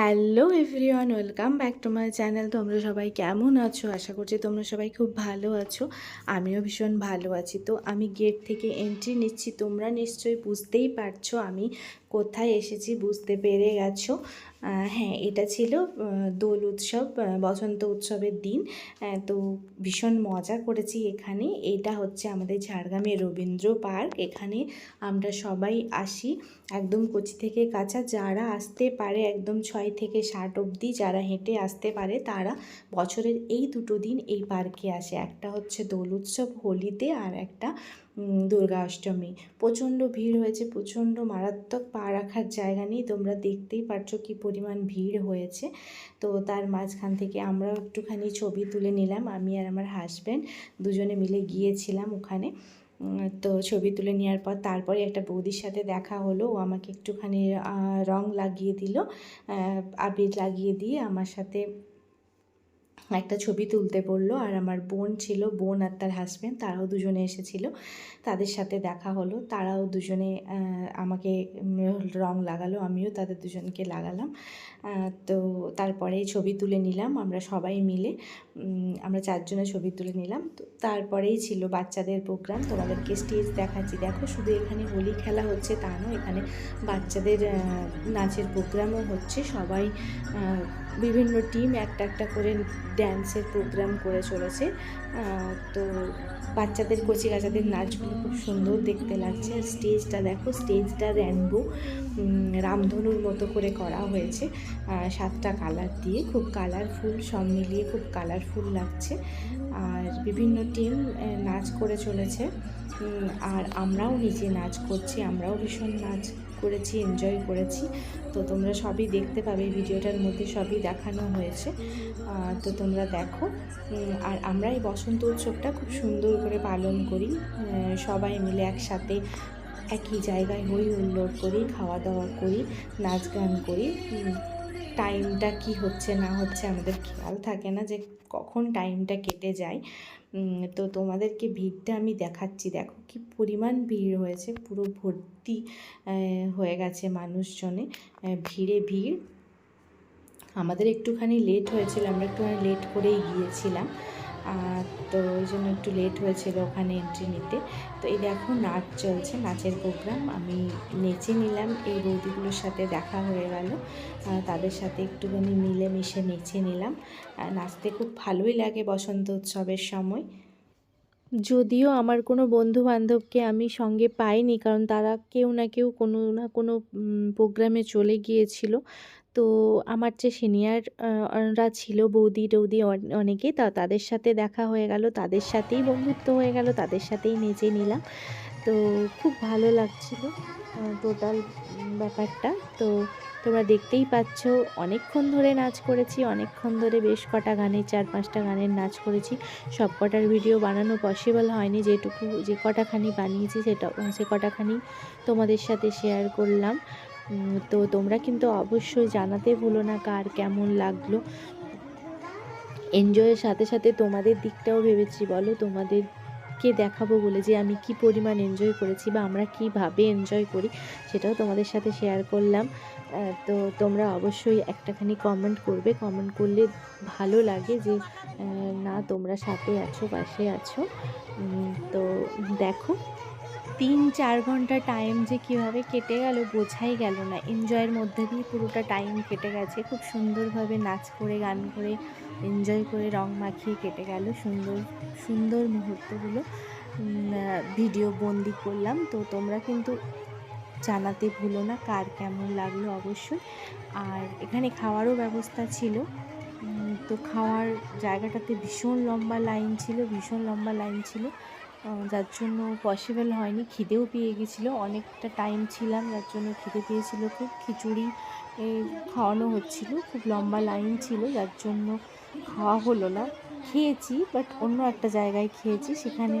Hello everyone, welcome back to my channel. তোমরা সবাই কেমন আছো? আশা করছি তোমরা সবাই খুব ভালো আছো। আমিও ভীষণ ভালো আছি। তো আমি গেট থেকে এন্ট্রি নিচ্ছি। তোমরা নিশ্চয়ই বুঝতেই পারছ আমি কোথায় এসেছি বুঝতে পেরে গেছো? হ্যাঁ এটা ছিল দোল উৎসব বসন্ত উৎসবের দিন। তো ভীষণ মজা করেছি এখানে। এটা হচ্ছে আমাদের ঝাড়গ্রামের রবীন্দ্র পার্ক। এখানে আমরা সবাই আসি। একদম কচি থেকে কাঁচা যারা আসতে পারে একদম ছয় থেকে ষাট অবধি, যারা হেঁটে আসতে পারে, তারা বছরের এই দুটো দিন এই পার্কে আসে। একটা হচ্ছে দোল উৎসব হোলিতে আর একটা দুর্গা অষ্টমী। প্রচণ্ড ভিড় হয়েছে, প্রচণ্ড মারাত্মক পা রাখার জায়গা নেই। তোমরা দেখতেই পারছ কি পরিমাণ ভিড় হয়েছে। তো তার মাঝখান থেকে আমরাও একটুখানি ছবি তুলে নিলাম, আমি আর আমার হাজব্যান্ড দুজনে মিলে গিয়েছিলাম ওখানে। তো ছবি তুলে নেওয়ার পর তারপরে একটা বৌদির সাথে দেখা হলো। ও আমাকে একটুখানি রং লাগিয়ে দিল আবির লাগিয়ে দিয়ে আমার সাথে একটা ছবি তুলতে বলল, আর আমার বোন ছিল, বোন আর তার হাজব্যান্ড তারাও দুজনে এসেছিল। তাদের সাথে দেখা হলো, তারাও দুজনে আমাকে রং লাগালো, আমিও তাদের দুজনকে লাগালাম। তো তারপরে ছবি তুলে নিলাম, আমরা সবাই মিলে। আমরা চারজনে ছবি তুলে নিলাম। তো তারপরেই ছিল বাচ্চাদের প্রোগ্রাম তোমাদেরকে স্টেজ দেখাচ্ছি। দেখো, শুধু এখানে হোলি খেলা হচ্ছে তা নয়, এখানে বাচ্চাদের নাচের প্রোগ্রামও হচ্ছে। সবাই বিভিন্ন টিম একটা একটা করে ড্যান্সের প্রোগ্রাম করে চলেছে। তো বাচ্চাদের কচি কাচাদের নাচগুলো খুব সুন্দর দেখতে লাগছে। আর স্টেজটা দেখো স্টেজটা র্যানবো রামধনুর মতো করে করা হয়েছে। সাতটা কালার দিয়ে খুব কালারফুল সব মিলিয়ে খুব কালারফুল লাগছে। আর বিভিন্ন টিম নাচ করে চলেছে। আর আমরাও নিজে নাচ করছি, আমরাও ভীষণ নাচ করেছি এনজয় করেছি। তো তোমরা সবই দেখতে পাবে ভিডিওটার মধ্যে সবই দেখানো হয়েছে। তো তোমরা দেখো। আর আমরা এই বসন্ত উৎসবটা খুব সুন্দর করে পালন করি। সবাই মিলে একসাথে একই জায়গায় হই হুল্লোড় করি খাওয়া দাওয়া করি নাচ গান করি টাইমটা কি হচ্ছে, না হচ্ছে আমাদের খেয়াল থাকে না যে কখন টাইমটা কেটে যায়। তো তোমাদেরকে ভিড়টা আমি দেখাচ্ছি। দেখো কি পরিমাণ ভিড় হয়েছে, পুরো ভর্তি হয়ে গেছে মানুষজনে ভিড়ে ভিড়। আমাদের একটুখানি লেট হয়েছিল, আমরা একটুখানি লেট করেই গিয়েছিলাম। তো ওই জন্য একটু লেট হয়েছিল ওখানে এন্ট্রি নিতে। তো এই দেখো নাচ চলছে, নাচের প্রোগ্রাম আমি নেচে নিলাম, এই বৌদিগুলোর সাথে দেখা হয়ে গেল। তাদের সাথে একটুখানি মিলেমিশে নেচে নিলাম। আর নাচতে খুব ভালোই লাগে বসন্ত উৎসবের সময়। যদিও আমার কোনো বন্ধু বান্ধবকে আমি সঙ্গে পাইনি, কারণ তারা কেউ না কেউ কোনো না কোনো প্রোগ্রামে চলে গিয়েছিল। তো আমার যে সিনিয়ররা ছিল, বৌদি টৌদি অন- অনেকে, তা তাদের সাথে দেখা হয়ে গেল, তাদের সাথেই বন্ধুত্ব হয়ে গেল, তাদের সাথেই নেচে নিলাম। তো খুব ভালো লাগছিল টোটাল ব্যাপারটা। তো তোমরা দেখতেই পাচ্ছ, অনেকক্ষণ ধরে নাচ করেছি, অনেকক্ষণ ধরে বেশ কটা গানের চার পাঁচটা গানের নাচ করেছি। সব কটার ভিডিও বানানো পসিবল হয়নি, যেটুকু, যে কটাখানি বানিয়েছি সেটা, সে কটাখানি তোমাদের সাথে শেয়ার করলাম। তো তোমরা কিন্তু অবশ্যই জানাতে ভুলো না কার কেমন লাগল। এনজয়ের সাথে সাথে তোমাদের দিকটাও ভেবেছি, বলো তোমাদেরকে দেখাবো বলে যে আমি কি পরিমাণ এনজয় করেছি বা আমরা কীভাবে এনজয় করি, সেটাও তোমাদের সাথে শেয়ার করলাম। তো তোমরা অবশ্যই একটাখানি কমেন্ট করবে। কমেন্ট করলে ভালো লাগে যে না তোমরা সাথে আছো, পাশে আছো। তো দেখো। তিন চার ঘণ্টা টাইম যে কীভাবে কেটে গেল বোঝাই গেল না। এনজয়ের মধ্যে দিয়ে পুরোটা টাইম কেটে গেছে। খুব সুন্দরভাবে নাচ করে, গান করে এনজয় করে, রং মাখিয়ে কেটে গেল সুন্দর সুন্দর মুহূর্তগুলো। ভিডিও বন্দি করলাম। তো তোমরা কিন্তু জানাতে ভুলো না কার কেমন লাগল অবশ্যই। আর এখানে খাওয়ারও ব্যবস্থা ছিল। তো খাওয়ার জায়গাটাতে ভীষণ লম্বা লাইন ছিল, ভীষণ লম্বা লাইন ছিল। যার জন্য পসিবল হয়নি। খিদেও পেয়ে গেছিল। অনেকটা টাইম ছিলাম, যার জন্য খিদে পেয়েছিল খুব। খিচুড়ি খাওয়ানো হচ্ছিল। খুব লম্বা লাইন ছিল, যার জন্য খাওয়া হলো না। খেয়েছি বাট অন্য একটা জায়গায় খেয়েছি। সেখানে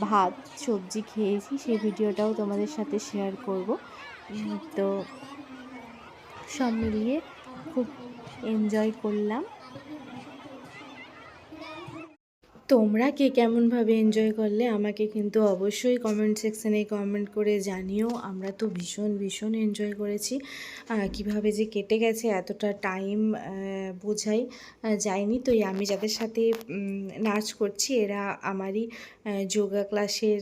ভাত, সবজি খেয়েছি। সেই ভিডিওটাও তোমাদের সাথে শেয়ার করব। তো সব মিলিয়ে খুব এনজয় করলাম। তোমরা কে কেমনভাবে এনজয় করলে আমাকে কিন্তু অবশ্যই কমেন্ট সেকশানে কমেন্ট করে জানিও। আমরা তো ভীষণ ভীষণ এনজয় করেছি। কীভাবে যে কেটে গেছে, এতটা টাইম বোঝাই যায়নি। তো আমি যাদের সাথে নাচ করছি, এরা আমারই যোগা ক্লাসের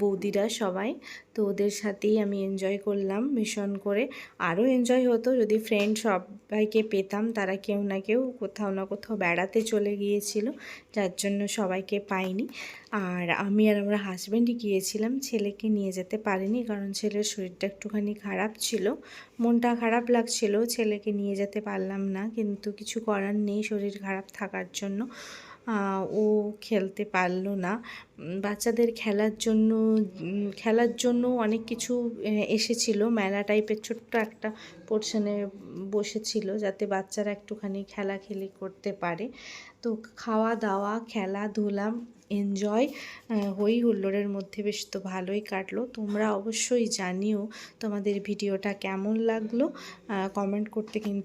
বৌদিরা সবাই। তো ওদের সাথেই আমি এনজয় করলাম ভীষণ করে। আরও এনজয় হতো যদি ফ্রেন্ড সবাইকে পেতাম। তারা কেউ না কেউ কোথাও না কোথাও বেড়াতে চলে গিয়েছিল। যার জন্য সবাইকে পাইনি। আর আমি আর আমার হাজব্যান্ডই গিয়েছিলাম, ছেলেকে নিয়ে যেতে পারিনি কারণ ছেলের শরীরটা একটুখানি খারাপ ছিল, মনটা খারাপ লাগছিল, ছেলেকে নিয়ে যেতে পারলাম না, কিন্তু কিছু করার নেই শরীর খারাপ থাকার জন্য। ও খেলতে পারল না। বাচ্চাদের খেলার জন্য খেলার জন্য অনেক কিছু এসেছিল। মেলা টাইপের ছোট্ট একটা পোর্শনে বসেছিল যাতে বাচ্চারা একটুখানি খেলাখেলি করতে পারে। তো খাওয়া দাওয়া খেলাধুলা এনজয় হই হুল্লোড়ের মধ্যে বেশ তো ভালোই কাটলো। তোমরা অবশ্যই জানিও তোমাদের ভিডিওটা কেমন লাগল। কমেন্ট করতে কিন্তু